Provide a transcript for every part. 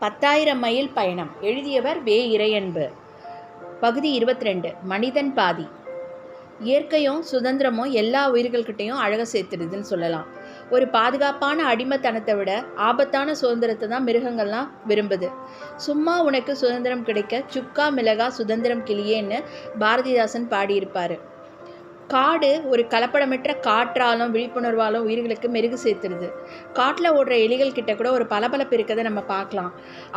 பத்தாயிரம் மைல் பயணம். எழுதியவர் வே. இறையன்பு. பகுதி இருபத்தி ரெண்டு மனிதன் பாதி. இயற்கையும் சுதந்திரமும் எல்லா உயிர்கள்கிட்டையும் அழக சேர்த்துடுதுன்னு சொல்லலாம். ஒரு பாதுகாப்பான அடிமைத்தனத்தை விட ஆபத்தான சுதந்திரத்தை தான் மிருகங்கள்லாம் விரும்புது. சும்மா உனக்கு சுதந்திரம் கிடைக்க சுக்கா மிளகா சுதந்திரம் கிளியேன்னு பாரதிதாசன் பாடியிருப்பார். காடு ஒரு கலப்படமற்ற காற்றாலும் விழிப்புணர்வாலும் உயிர்களுக்கு மெருகு சேர்த்துருது. காட்டில் ஓடுற எலிகள் கிட்ட கூட ஒரு பளபளப்பு இருக்கிறத நம்ம பார்க்கலாம்.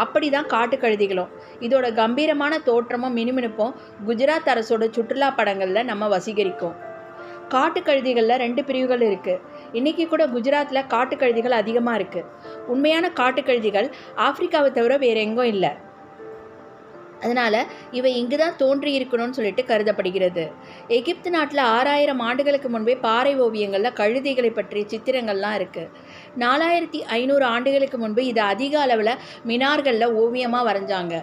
அப்படி தான் காட்டுக்கழுதிகளும் இதோட கம்பீரமான தோற்றமும் மினுமினுப்பும் குஜராத் அரசோட சுற்றுலா படங்களில் நம்ம வசீகரிக்கும். காட்டுக்கழுதிகளில் ரெண்டு பிரிவுகள் இருக்குது இன்றைக்கி கூட குஜராத்தில் காட்டுக்கழுதிகள் அதிகமாக இருக்குது உண்மையான காட்டுக்கழுதிகள் ஆப்பிரிக்காவை தவிர வேறு எங்கும் இல்லை. அதனால் இவை இங்கு தான் தோன்றியிருக்கணும்னு சொல்லிட்டு கருதப்படுகிறது. எகிப்து நாட்டில் ஆறாயிரம் ஆண்டுகளுக்கு முன்பே பாறை ஓவியங்களில் கழுதைகளை பற்றிய சித்திரங்கள்லாம் இருக்குது நாலாயிரத்தி ஐநூறு ஆண்டுகளுக்கு முன்பு இது அதிக அளவில் மினார்களில் ஓவியமாக வரைஞ்சாங்க.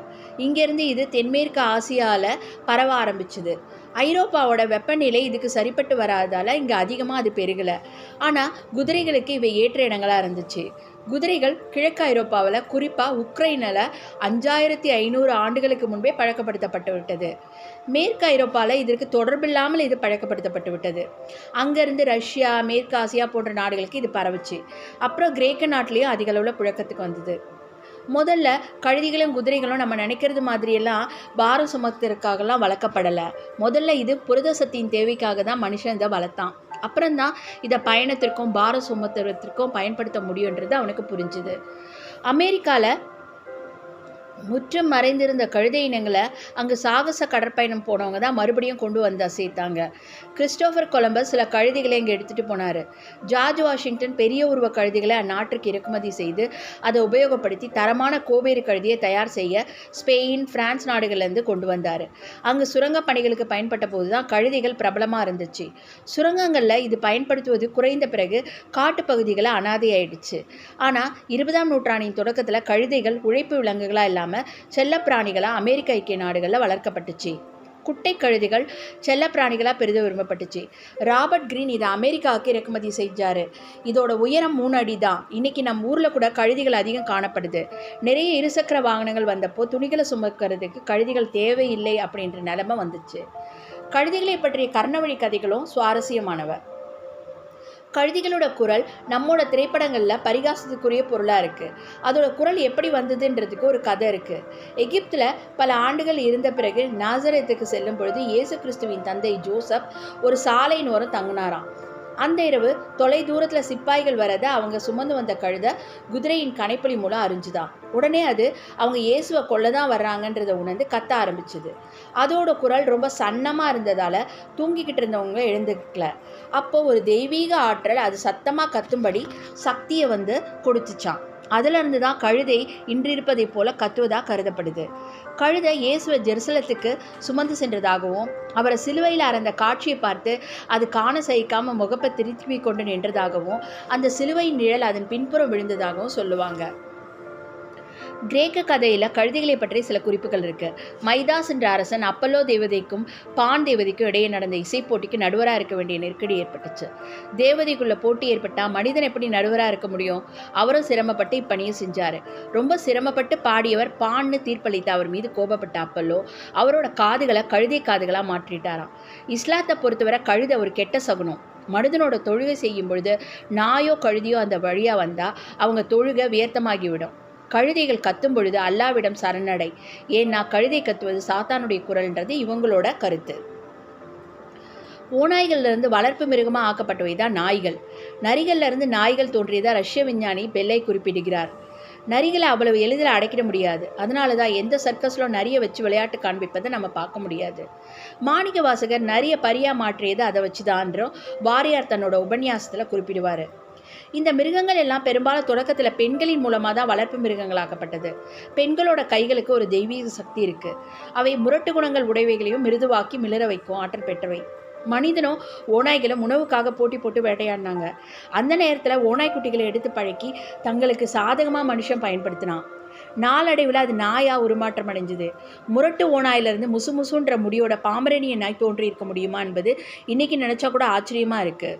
இங்கேருந்து இது தென்மேற்கு ஆசியாவில் பரவ ஆரம்பிச்சுது. ஐரோப்பாவோட வெப்பநிலை இதுக்கு சரிப்பட்டு வராதால் இங்கே அதிகமாக அது பெருகலை. ஆனால் குதிரைகளுக்கு இவை ஏற்ற இடங்களாக இருந்துச்சு. குதிரைகள் கிழக்கு ஐரோப்பாவில் குறிப்பாக உக்ரைனில் அஞ்சாயிரத்தி ஐநூறு ஆண்டுகளுக்கு முன்பே பழக்கப்படுத்தப்பட்டு விட்டது. மேற்கு ஐரோப்பாவில் இதற்கு தொடர்பில்லாமல் இது பழக்கப்படுத்தப்பட்டு விட்டது. அங்கேருந்து ரஷ்யா மேற்கு ஆசியா போன்ற நாடுகளுக்கு இது பரவுச்சு. அப்புறம் கிரேக்க நாட்டிலையும் அதிகளவில் புழக்கத்துக்கு வந்தது. முதல்ல கழுதிகளும் குதிரைகளும் நம்ம நினைக்கிறது மாதிரியெல்லாம் பாரம் சுமத்திற்காகலாம் வளர்க்கப்படலை. முதல்ல இது புரத சக்தியின் தேவைக்காக தான் மனுஷன் இதை வளர்த்தான். அப்புறம்தான் இதை பயணத்திற்கும் பாரம் சுமத்துறதுக்கும் பயன்படுத்த முடியுன்றது அவனுக்கு புரிஞ்சுது. அமெரிக்காவில் முற்றும் மறைந்திருந்த கழுதை இனங்களை அங்கு சாகச கடற்பயணம் போனவங்க தான் மறுபடியும் கொண்டு வந்தா சேர்த்தாங்க கிறிஸ்டோஃபர் கொலம்பஸ் சில கழுதைகளை இங்கே எடுத்துகிட்டு போனார். ஜார்ஜ் வாஷிங்டன் பெரிய உருவ கழுதைகளை அந்நாட்டுக்கு இறக்குமதி செய்து அதை உபயோகப்படுத்தி தரமான கோவேறு கழுதியை தயார் செய்ய ஸ்பெயின் பிரான்ஸ் நாடுகள்லேருந்து கொண்டு வந்தார். அங்கு சுரங்க பணிகளுக்கு பயன்பட்ட போது தான் கழுதைகள் பிரபலமாக இருந்துச்சு. சுரங்கங்களில் இது பயன்படுத்துவது குறைந்த பிறகு காட்டுப்பகுதிகளை அனாதையாயிடுச்சு. ஆனால் இருபதாம் நூற்றாண்டின் தொடக்கத்தில் கழுதைகள் உழைப்பு விலங்குகளாக இல்லாமல் இல்லாமல் செல்லப்பிராணிகளாக அமெரிக்க ஐக்கிய நாடுகளில் வளர்க்கப்பட்டுச்சு. குட்டை கழுதிகள் செல்லப்பிராணிகளாக பெரிதும் விரும்பப்பட்டுச்சு. ராபர்ட் கிரீன் இதை அமெரிக்காவுக்கு இறக்குமதி செஞ்சார். இதோட உயரம் மூணு அடி தான் இன்றைக்கி நம்ம ஊரில் கூட கழுதிகள் அதிகம் காணப்படுது. நிறைய இருசக்கர வாகனங்கள் வந்தப்போ துணிகளை சுமக்கிறதுக்கு கழுதிகள் தேவையில்லை அப்படின்ற நிலைமை வந்துச்சு. கழுதிகளை பற்றிய கர்ணவழி கதைகளும் சுவாரஸ்யமானவை. கழுதிகளோட குரல் நம்மோட திரைப்படங்களில் பரிகாசத்துக்குரிய பொருளாக இருக்குது அதோட குரல் எப்படி வந்ததுன்றதுக்கு ஒரு கதை இருக்குது எகிப்தில் பல ஆண்டுகள் இருந்த பிறகு நாசரத்துக்கு செல்லும் பொழுது இயேசு கிறிஸ்துவின் தந்தை ஜோசப் ஒரு சாலையின் ஓரம் தங்கினாராம். அந்த இரவு தொலை தூரத்தில் சிப்பாய்கள் வரதை அவங்க சுமந்து வந்த கழுதை குதிரையின் கனைப்பொலி மூலம் அறிஞ்சுதான் உடனே அது அவங்க இயேசுவை கொல்ல தான் வர்றாங்கன்றதை உணர்ந்து கத்த ஆரம்பிச்சுது. அதோட குரல் ரொம்ப சன்னமாக இருந்ததால் தூங்கிக்கிட்டு இருந்தவங்க எழுந்துக்கல. அப்போ ஒரு தெய்வீக ஆற்றல் அது சத்தமாக கத்தும்படி சக்தியை வந்து கொடுத்துச்சான் அதிலிருந்து தான் கழுதை இன்றிருப்பதைப் போல கத்துவதாக கருதப்படுது. கழுதை இயேசுவை ஜெருசலத்துக்கு சுமந்து சென்றதாகவும் அவரை சிலுவையில் அறந்த காட்சியை பார்த்து அது காண சகிக்காமல் முகப்பை திருப்பி கொண்டு நின்றதாகவும் அந்த சிலுவையின் நிழல் அதன் பின்புறம் விழுந்ததாகவும் சொல்லுவாங்க. கிரேக்க கதையில் கழுதைகளை பற்றி சில குறிப்புகள் இருக்குது மைதாஸ் என்ற அரசன் அப்பல்லோ தேவதைக்கும் பான் தேவதைக்கும் இடையே நடந்த இசை போட்டிக்கு நடுவராக இருக்க வேண்டிய நெருக்கடி ஏற்பட்டுச்சு. தேவதைக்குள்ள போட்டி ஏற்பட்டால் மனிதன் எப்படி நடுவராக இருக்க முடியும்? அவரும் சிரமப்பட்டு இப்பணியை செஞ்சார். ரொம்ப சிரமப்பட்டு பாடியவர் பான்னு தீர்ப்பளித்த அவர் மீது கோபப்பட்ட அப்பல்லோ அவரோட காதுகளை கழுதை காதுகளாக மாற்றிட்டாராம். இஸ்லாத்தை பொறுத்தவரை கழுதை ஒரு கெட்ட சகுனம். மனிதனோட தொழுகை செய்யும் பொழுது நாயோ கழுதியோ அந்த வழியாக வந்தால் அவங்க தொழுகை வியர்த்தமாகிவிடும். கழுதைகள் கத்தும் பொழுது அல்லாவிடம் சரணடை. ஏன்னா கழுதை கத்துவது சாத்தானுடைய குரல்ன்றது இவங்களோட கருத்து. ஓநாய்கள்லேருந்து வளர்ப்பு மிருகமாக ஆக்கப்பட்டவை தான் நாய்கள். நரிகள்லேருந்து நாய்கள் தோன்றியதாக ரஷ்ய விஞ்ஞானி பெல்லை குறிப்பிடுகிறார். நரிகளை அவ்வளவு எளிதில் அடைக்கிட முடியாது. அதனால தான் எந்த சர்க்கஸில் நரியை வச்சு விளையாட்டு காண்பிப்பதை நம்ம பார்க்க முடியாது. மாணிக்க வாசகர் நரிய பரியா மாற்றியது அதை வச்சு தான்றோம் வாரியார் தன்னோட உபன்யாசத்தில் குறிப்பிடுவார். இந்த மிருகங்கள் எல்லாம் பெரும்பாலும் தொடக்கத்தில் பெண்களின் மூலமாக தான் வளர்ப்பு மிருகங்களாக்கப்பட்டது. பெண்களோட கைகளுக்கு ஒரு தெய்வீக சக்தி இருக்குது அவை முரட்டு குணங்கள் உடைவைகளையும் மிருதுவாக்கி மிளற வைக்கும் ஆற்றல் பெற்றவை. மனிதனும் ஓநாய்களும் உணவுக்காக போட்டி போட்டு வேட்டையாடினாங்க. அந்த நேரத்தில் ஓநாய்க்குட்டிகளை எடுத்து பழக்கி தங்களுக்கு சாதகமாக மனுஷன் பயன்படுத்தினான். நாளடைவில் அது நாயா உருமாற்றம் அடைஞ்சுது. முரட்டு ஓனாயிலிருந்து முசு முசுன்ற முடியோட பாமரணிய நாய் தோன்றி இருக்க முடியுமா என்பது இன்றைக்கி நினச்சா கூட ஆச்சரியமாக இருக்குது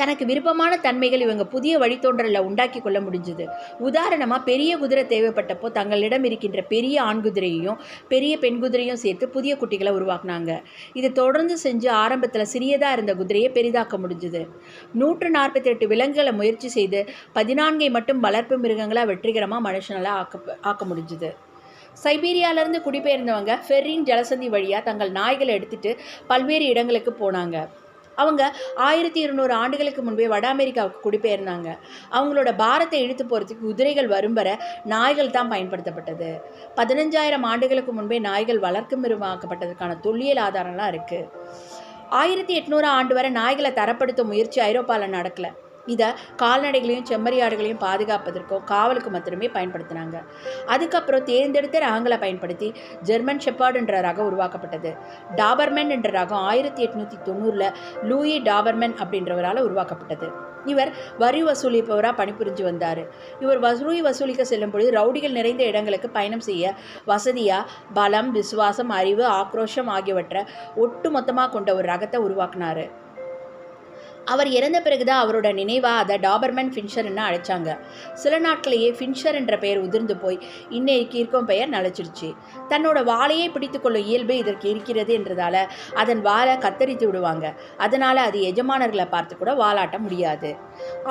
தனக்கு விருப்பமான தன்மைகள் இவங்க புதிய வழித்தோன்றலில் உண்டாக்கி கொள்ள முடிஞ்சுது. உதாரணமாக பெரிய குதிரை தேவைப்பட்டப்போ தங்களிடம் இருக்கின்ற பெரிய ஆண் குதிரையையும் பெரிய பெண் குதிரையும் சேர்த்து புதிய குட்டிகளை உருவாக்குனாங்க. இது தொடர்ந்து செஞ்சு ஆரம்பத்தில் சிறியதாக இருந்த குதிரையை பெரிதாக்க முடிஞ்சுது. நூற்று நாற்பத்தி எட்டு விலங்குகளை முயற்சி செய்து பதினான்கை மட்டும் வளர்ப்பு மிருகங்களாக வெற்றிகரமாக மனுஷனால் ஆக்க ஆக்க முடிஞ்சுது. சைபீரியாவிலேருந்து குடிபெயர்ந்தவங்க ஃபெர்ரின் ஜலசந்தி வழியாக தங்கள் நாய்களை எடுத்துகிட்டு பல்வேறு இடங்களுக்கு போனாங்க. அவங்க ஆயிரத்தி இருநூறு ஆண்டுகளுக்கு முன்பே வட அமெரிக்காவுக்கு குடிபெயர்ந்தாங்க. அவங்களோட பாரத்தை இழுத்து போகிறதுக்கு குதிரைகள் வரும் வர நாய்கள் தான் பயன்படுத்தப்பட்டது. பதினஞ்சாயிரம் ஆண்டுகளுக்கு முன்பே நாய்கள் வளர்க்கு மிருகமாக்கப்பட்டதற்கான தொல்லியல் ஆதாரம்லாம் இருக்குது ஆயிரத்தி எட்நூறு ஆண்டு வரை நாய்களை தரப்படுத்தும் முயற்சி ஐரோப்பாவில் நடக்கலை. இதை கால்நடைகளையும் செம்மறியாடுகளையும் பாதுகாப்பதற்கும் காவலுக்கு மாத்திரமே பயன்படுத்தினாங்க. அதுக்கப்புறம் தேர்ந்தெடுத்த ரகங்களை பயன்படுத்தி ஜெர்மன் ஷெப்பர்ட் என்ற ரகம் உருவாக்கப்பட்டது. டாபர்மென் என்ற ரகம் ஆயிரத்தி எட்நூற்றி தொண்ணூறில் லூயி டாபர்மென் அப்படின்றவரால் உருவாக்கப்பட்டது. இவர் வரி வசூலிப்பவராக பணிபுரிஞ்சு வந்தார். இவர் வசூலி வசூலிக்க செல்லும் பொழுது ரவுடிகள் நிறைந்த இடங்களுக்கு பயணம் செய்ய வசதியாக பலம் விசுவாசம் அறிவு ஆக்ரோஷம் ஆகியவற்றை ஒட்டு மொத்தமாக கொண்ட ஒரு ரகத்தை உருவாக்குனார். அவர் இறந்த பிறகுதான் அவரோட நினைவாக அதை டாபர்மேன் ஃபின்ஷர்னு அழைச்சாங்க. சில நாட்களையே ஃபின்ஷர் என்ற பெயர் உதிர்ந்து போய் இன்னைக்கு இருக்கும் பெயர் நிலச்சிருச்சு. தன்னோட வாளையே பிடித்து கொள்ளும் இயல்பு இதற்கு இருக்கிறது என்றதால அதன் வாழை கத்தரித்து விடுவாங்க. அதனால் அது எஜமானர்களை பார்த்து கூட வாலாட்ட முடியாது.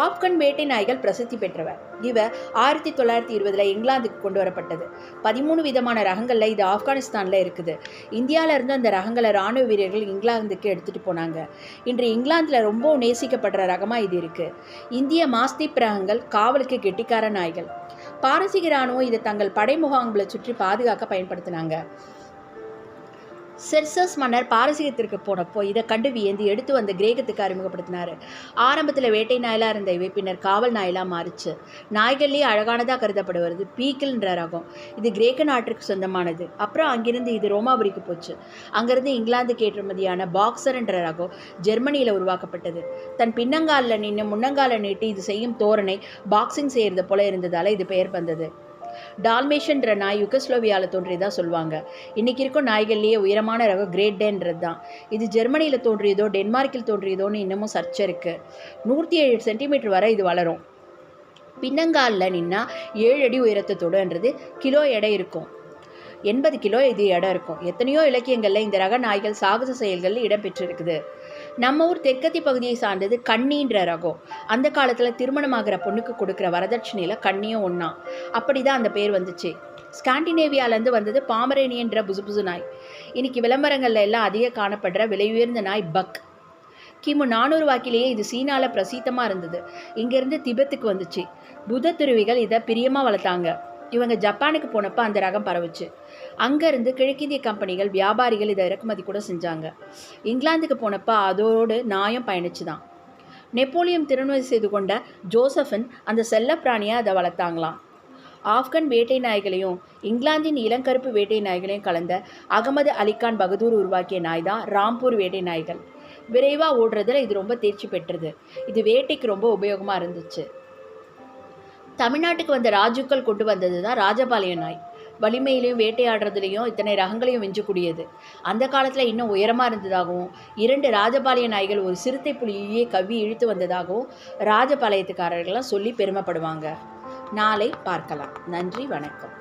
ஆப்கன் வேட்டை நாய்கள் பிரசித்தி பெற்றவர். இவர் ஆயிரத்தி தொள்ளாயிரத்தி இருபதில் இங்கிலாந்துக்கு கொண்டு வரப்பட்டது. பதிமூணு விதமான ரகங்களில் இது ஆப்கானிஸ்தானில் இருக்குது. இந்தியாவில இருந்து அந்த ரகங்களை இராணுவ வீரர்கள் இங்கிலாந்துக்கு எடுத்துகிட்டு போனாங்க. இன்று இங்கிலாந்தில் ரொம்ப நேசிக்கப்படுற ரகமாக இது இருக்குது இந்திய மாஸ்திப் ரகங்கள் காவலுக்கு கெட்டிக்கார நாய்கள். பாரசீக இராணுவம் இதை தங்கள் படை முகாம்களை சுற்றி பாதுகாக்க பயன்படுத்தினாங்க. செர்சஸ் மன்னர் பாரசீகத்திற்கு போனப்போ இதை கண்டு வியந்து எடுத்து வந்த கிரேக்கத்துக்கு அறிமுகப்படுத்தினார். ஆரம்பத்தில் வேட்டை நாயலாக இருந்த இவை பின்னர் காவல் நாயலாக மாறிச்சு. நாய்கள்லேயே அழகானதாக கருதப்படுவது பீக்கிள்ன்ற ரகம். இது கிரேக்க நாட்டிற்கு சொந்தமானது. அப்புறம் அங்கிருந்து இது ரோமாபுரிக்கு போச்சு. அங்கிருந்து இங்கிலாந்துக்கு ஏற்றுமதியான பாக்ஸர்ன்ற ரகம் ஜெர்மனியில் உருவாக்கப்பட்டது. தன் பின்னங்காலில் நின்று முன்னங்காலில் நீட்டி இது செய்யும் தோரணை பாக்ஸிங் செய்கிறது போல இருந்ததால் இது பெயர் வந்தது. டால்மேஷன்ற நாய் யுகஸ்லோவியாவில் தோன்றியதாக சொல்லுவாங்க. இன்றைக்கி இருக்கும் நாய்கள்லேயே உயரமான ரகம் கிரேட் டேன்றது தான் இது ஜெர்மனியில் தோன்றியதோ டென்மார்க்கில் தோன்றியதோன்னு இன்னமும் சர்ச்சை இருக்குது நூற்றி ஏழு சென்டிமீட்டர் வரை இது வளரும். பின்னங்காலில் நின்னா ஏழு அடி உயரத்தை தொடுன்றது கிலோ எடை இருக்கும். எண்பது கிலோ இது இடம் இருக்கும். எத்தனையோ இலக்கியங்களில் இந்த ரக நாய்கள் சாகச செயல்களில் இடம்பெற்றிருக்குது நம்ம ஊர் தெற்கத்தி பகுதியை சார்ந்தது கன்னின்ற ரகம். அந்த காலத்தில் திருமணமாகிற பொண்ணுக்கு கொடுக்குற வரதட்சணையில் கன்னியும் ஒன்றா அப்படி தான் அந்த பேர் வந்துச்சு. ஸ்காண்டினேவியாலேருந்து வந்தது பாமரேனியன்ற புசு புசு நாய். இன்னைக்கு விளம்பரங்களில் எல்லாம் அதிக காணப்படுற விலை உயர்ந்த நாய் பக். கிமு நானூறு வாக்கிலேயே இது சீனாவில் பிரசித்தமாக இருந்தது. இங்கேருந்து திபெத்துக்கு வந்துச்சு. புத துருவிகள் இதை பிரியமாக வளர்த்தாங்க. இவங்க ஜப்பானுக்கு போனப்போ அந்த ரகம் பரவுச்சு. அங்கேருந்து கிழக்கிந்திய கம்பெனிகள் வியாபாரிகள் இதை இறக்குமதி கூட செஞ்சாங்க. இங்கிலாந்துக்கு போனப்போ அதோடு நாயம் பயணிச்சு தான் நெப்போலியன் திருமணம் செய்து கொண்ட ஜோசஃபின் அந்த செல்லப்பிராணியாக அதை வளர்த்தாங்களாம். ஆப்கன் வேட்டை நாய்களையும் இங்கிலாந்தின் இளங்கருப்பு வேட்டை நாய்களையும் கலந்த அகமது அலிகான் பகதூர் உருவாக்கிய நாய் தான் ராம்பூர் வேட்டை நாய்கள். விரைவாக ஓடுறதில் இது ரொம்ப தேர்ச்சி பெற்றது. இது வேட்டைக்கு ரொம்ப உபயோகமாக இருந்துச்சு. தமிழ்நாட்டுக்கு வந்த ராஜுக்கள் கொண்டு வந்தது தான் ராஜபாளையம் நாய். வலிமையிலையும் வேட்டையாடுறதுலையும் இத்தனை ரகங்களையும் வெஞ்சக்கூடியது அந்த காலத்தில் இன்னும் உயரமாக இருந்ததாகவும் இரண்டு ராஜபாளைய நாய்கள் ஒரு சிறுத்தை புலியையே கவ்வி இழுத்து வந்ததாகவும் ராஜபாளையத்துக்காரர்கள்லாம் சொல்லி பெருமைப்படுவாங்க. நாளை பார்க்கலாம். நன்றி வணக்கம்.